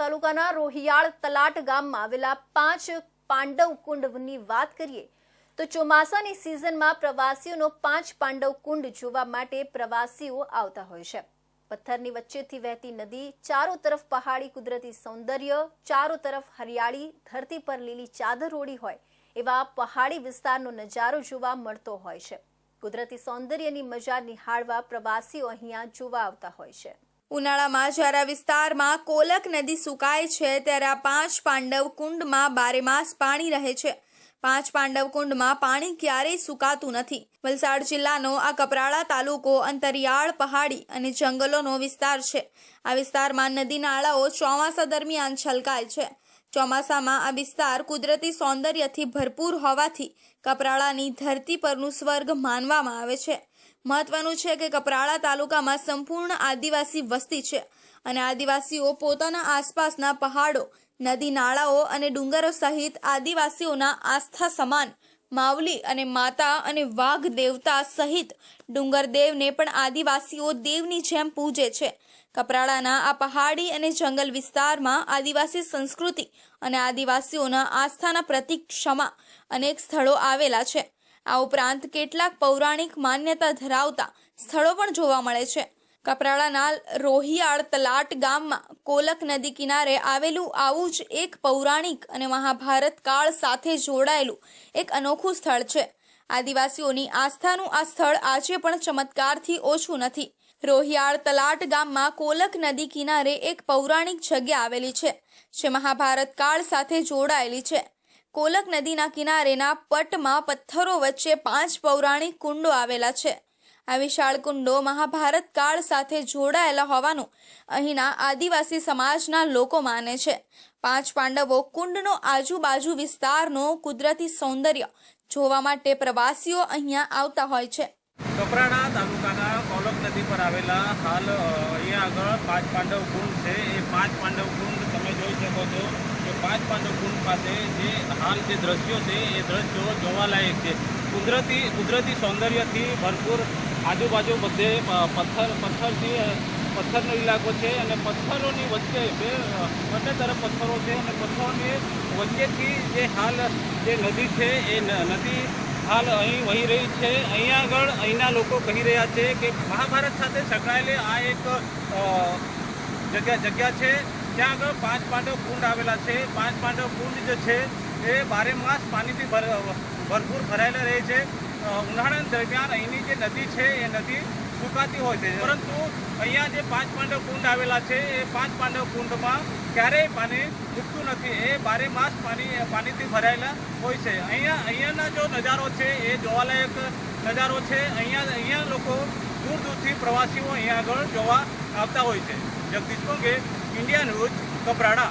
તાલુકાના રોહિયાળ તલાટ ગામમાં આવેલા પાંચ પાંડવ કુંડની વાત કરીએ તો ચોમાસાની સિઝનમાં પ્રવાસીઓનો પાંચ પાંડવ કુંડ જોવા માટે પ્રવાસીઓ આવતા હોય છે. પથ્થરની વચ્ચેથી વહેતી નદી ચારો તરફ પહાડી કુદરતી સૌંદર્ય, ચારો તરફ હરિયાળી, ધરતી પર લીલી ચાદર ઓળી હોય એવા પહાડી વિસ્તારનો નજારો જોવા મળતો હોય છે. કુદરતી સૌંદર્યની મજા નિહાળવા પ્રવાસીઓ અહીંયા જોવા આવતા હોય છે. ઉનાળામાં જ્યારે વિસ્તારમાં કોલક નદી સુકાય છે, ત્યારે આ પાંચ પાંડવ કુંડમાં બારેમાસ પાણી રહે છે. પાંચ પાંડવ કુંડમાં પાણી ક્યારેય સુકાતું નથી. વલસાડ જિલ્લાનો આ કપરાળા તાલુકો અંતરિયાળ પહાડી અને જંગલોનો વિસ્તાર છે. આ વિસ્તારમાં નદી નાળાઓ ચોમાસા દરમિયાન છલકાય છે. ચોમાસામાં આ વિસ્તાર કુદરતી સૌંદર્યથી ભરપૂર હોવાથી કપરાળાની ધરતી પરનું સ્વર્ગ માનવામાં આવે છે. મહત્વનું છે કે કપરાળા તાલુકામાં સંપૂર્ણ આદિવાસી વસ્તી છે અને આદિવાસીઓ પોતાના આસપાસના પહાડો, નદી નાળાઓ અને ડુંગરો સહિત આદિવાસીઓના આસ્થા સમાન માવલી અને માતા અને વાઘ દેવતા સહિત ડુંગર દેવને પણ આદિવાસીઓ દેવની જેમ પૂજે છે. કપરાળાના આ પહાડી અને જંગલ વિસ્તારમાં આદિવાસી સંસ્કૃતિ અને આદિવાસીઓના આસ્થાના પ્રતિક ક્ષમા અનેક સ્થળો આવેલા છે. આ ઉપરાંત કેટલાક પૌરાણિક માન્યતા ધરાવતા સ્થળો પણ જોવા મળે છે. કપરાળાના રોહિયાળ તલાટ ગામમાં કોલક નદી કિનારે આવેલું આવું જ એક પૌરાણિક અને મહાભારત કાળ સાથે જોડાયેલું એક અનોખું સ્થળ છે. આદિવાસીઓની આસ્થાનું આ સ્થળ આજે પણ ચમત્કારથી ઓછું નથી. રોહિયાળ તલાટ ગામમાં કોલક નદી કિનારે એક પૌરાણિક જગ્યા આવેલી છે, જે મહાભારત કાળ સાથે જોડાયેલી છે. કોલક નદીના કિનારેના પટમાં પથ્થરો વચ્ચે પાંચ પૌરાણિક કુંડો આવેલા છે. આ વિશાળ કુંડો મહાભારત કાળ સાથે જોડાયેલા હોવાનું અહીંના આદિવાસી સમાજના લોકો માને છે. પાંચ પાંડવો કુંડનો આજુબાજુ વિસ્તારનો કુદરતી સૌંદર્ય જોવા માટે પ્રવાસીઓ અહીંયા આવતા હોય છે. કપરાણા તાલુકાના કોલક નદી પર આવેલા હાલ અહીંયા આગળ પાંચ પાંડવ કુંડ છે. એ પાંચ પાંડવ કુંડ તમે જોઈ શકો છો કે પાંચ પાંડવ પાસે જે હાલ જે દ્રશ્યો છે, એ દ્રશ્યો જોવાલાયક છે. કુદરતી કુદરતી સૌંદર્યથી ભરપૂર આજુબાજુ બધે પથ્થર, પથ્થરથી પથ્થરનો ઇલાકો છે અને પથ્થરોની વચ્ચે બે બંને તરફ પથ્થરો છે અને પથ્થરોની વચ્ચેથી જે હાલ જે નદી છે, એ નદી હાલ અહીં વહી રહી છે. અહીંયા આગળ અહીંના લોકો કહી રહ્યા છે કે મહાભારત સાથે સંકળાયેલી આ એક જગ્યા જગ્યા છે. ત્યાં આગળ પાંચ પાંડવ કુંડ આવેલા છે. પાંચ પાંડવ કુંડ જે છે, એ બારે માસ પાણીથી ભર, ભરપૂર ભરાયેલા રહે છે. ઉનાળા દરમિયાન અહીંની જે નદી છે, એ નદી સુકાતી હોય છે. પરંતુ અહીંયા જે પાંચ પાંડવ કુંડ આવેલા છે, એ પાંચ પાંડવ કુંડમાં ક્યારેય પાણી ઉગતું નથી. એ બારે માસ પાણી, પાણીથી ભરાયેલા હોય છે. અહીંયા, અહીંયાના જો નજારો છે, એ જોવાલાયક નજારો છે. અહીંયા અહીંયા લોકો દૂર દૂરથી પ્રવાસીઓ અહીંયા આગળ જોવા આવતા હોય છે. જગદીશ કોંગે इंडियन न्यूज कपराड़ा